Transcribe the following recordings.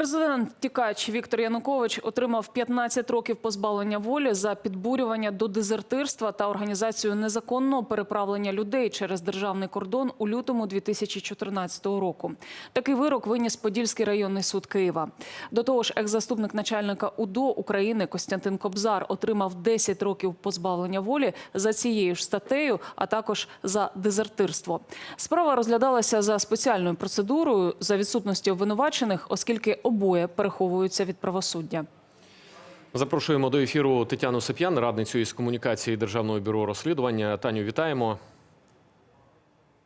Президент втікач Віктор Янукович отримав 15 років позбавлення волі за підбурювання до дезертирства та організацію незаконного переправлення людей через державний кордон у лютому 2014 року. Такий вирок виніс Подільський районний суд Києва. До того ж, екс-заступник начальника УДО України Костянтин Кобзар отримав 10 років позбавлення волі за цією ж статтею, а також за дезертирство. Справа розглядалася за спеціальною процедурою за відсутності обвинувачених, оскільки обоє переховуються від правосуддя. Запрошуємо до ефіру Тетяну Сап'ян, радницю із комунікації Державного бюро розслідування. Таню, вітаємо.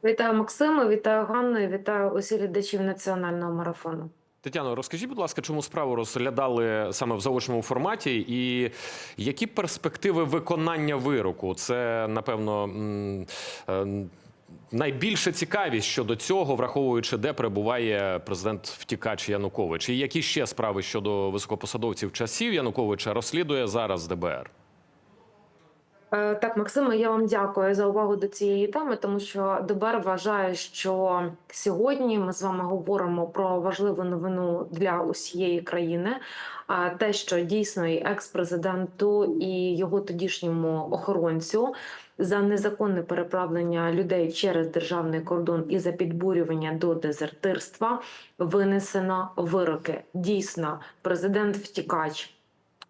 Вітаю Максима, вітаю Ганну, і вітаю усіх глядачів національного марафону. Тетяно, розкажіть, будь ласка, чому справу розглядали саме в заочному форматі, і які перспективи виконання вироку? Це напевно м, е, найбільша цікавість щодо цього, враховуючи, де перебуває президент втікач Янукович, і які ще справи щодо високопосадовців часів Януковича розслідує зараз ДБР. Е, Так, Максиме, я вам дякую за увагу до цієї теми, тому що ДБР вважає, що сьогодні ми з вами говоримо про важливу новину для усієї країни. А те, що дійсно і екс-президенту і його тодішньому охоронцю за незаконне переправлення людей через державний кордон і за підбурювання до дезертирства винесено вироки. Дійсно, президент втікач.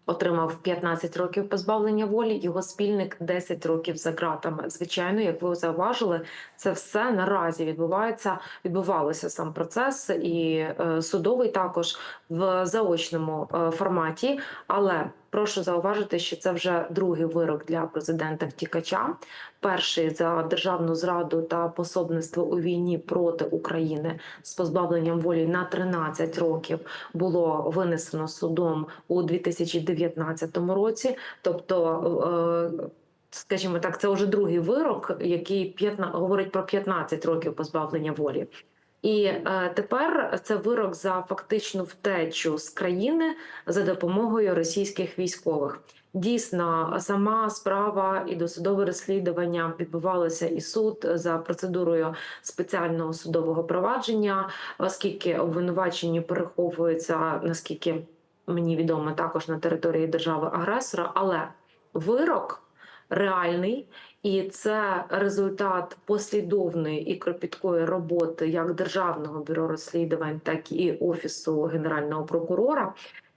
Отримав 15 років позбавлення волі, його спільник 10 років за ґратами. Звичайно, як ви зауважили, це все наразі відбувається. Відбувалося сам процес, і е, судовий також в заочному е, форматі. Але прошу зауважити, що це вже другий вирок для президента втікача. Перший за державну зраду та пособництво у війні проти України з позбавленням волі на 13 років було винесено судом у 2019 році. Тобто, е, скажімо так, це вже другий вирок, який 15, говорить про 15 років позбавлення волі. І е, тепер це вирок за фактичну втечу з країни за допомогою російських військових. Дійсно, сама справа і досудове розслідування відбувалося і суд за процедурою спеціального судового провадження, оскільки обвинувачені переховуються, наскільки мені відомо, також на території держави-агресора, але вирок реальний, і це результат послідовної і кропіткої роботи як Державного бюро розслідувань, так і Офісу Генерального прокурора.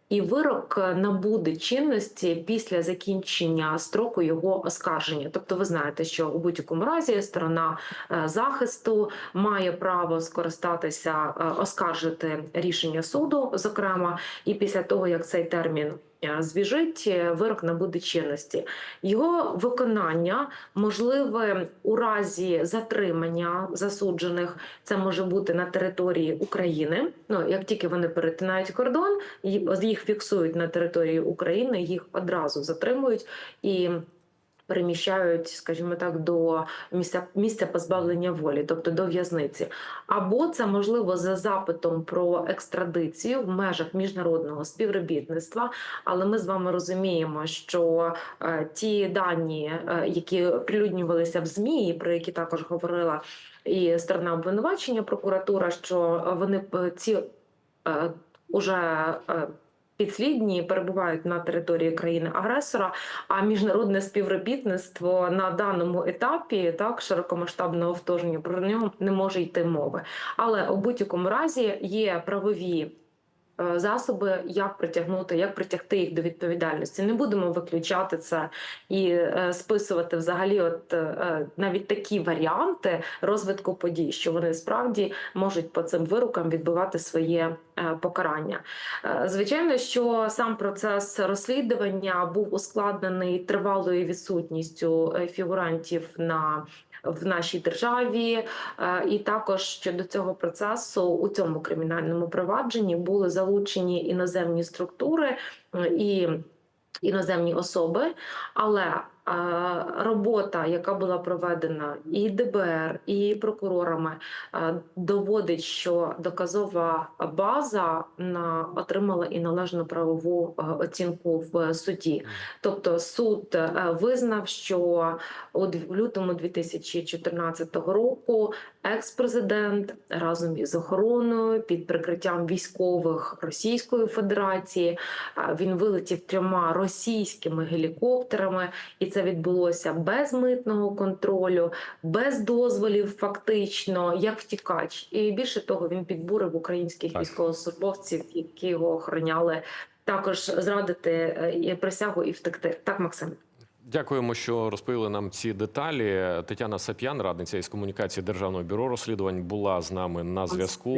І вирок набуде чинності після закінчення строку його оскарження. Тобто, ви знаєте, що у будь-якому разі сторона е, захисту має право скористатися, е, оскаржити рішення суду, зокрема, і після того як цей термін е, збіжить, е, вирок набуде чинності. Його виконання можливе у разі затримання засуджених. Це може бути на території України. Ну як тільки вони перетинають кордон, їх фіксують на території України, їх одразу затримують і. Переміщають, скажімо так, до місця місця позбавлення волі, тобто до в'язниці, або це можливо за запитом про екстрадицію в межах міжнародного співробітництва. Але ми з вами розуміємо, що е, ті дані, е, які прилюднювалися в змі, про які також говорила і сторона обвинувачення, прокуратура, що вони ці е, уже е, підслідні перебувають на території країни-агресора, а міжнародне співробітництво на даному етапі так широкомасштабного вторгнення про нього не може йти мови. Але у будь-якому разі є правові. Е, Засоби, як притягнути, як притягти їх до відповідальності. Не будемо виключати це і е, списувати взагалі, от е, навіть такі варіанти розвитку подій, що вони справді можуть по цим вирокам відбувати своє покарання. Звичайно, що сам процес розслідування був ускладнений тривалою відсутністю фігурантів на в нашій державі, Е, і також щодо цього процесу у цьому кримінальному провадженні були залучені іноземні структури е, і іноземні особи, але робота, яка була проведена і ДБР, і прокурорами, доводить, що доказова база отримала і належну правову оцінку в суді. Тобто суд е, визнав, що у лютому 2014 року екс-президент разом із охороною під прикриттям військових Російської Федерації він вилетів трьома російськими гелікоптерами, і це відбулося без митного контролю, без дозволів, фактично, як втікач. І більше того, він підбурив українських Так. військовослужбовців, які його охороняли, також зрадити е, і присягу і втекти. Так, Максим. Дякуємо, що розповіли нам ці деталі. Тетяна Сап'ян, радниця із комунікації Державного бюро розслідувань, була з нами на зв'язку.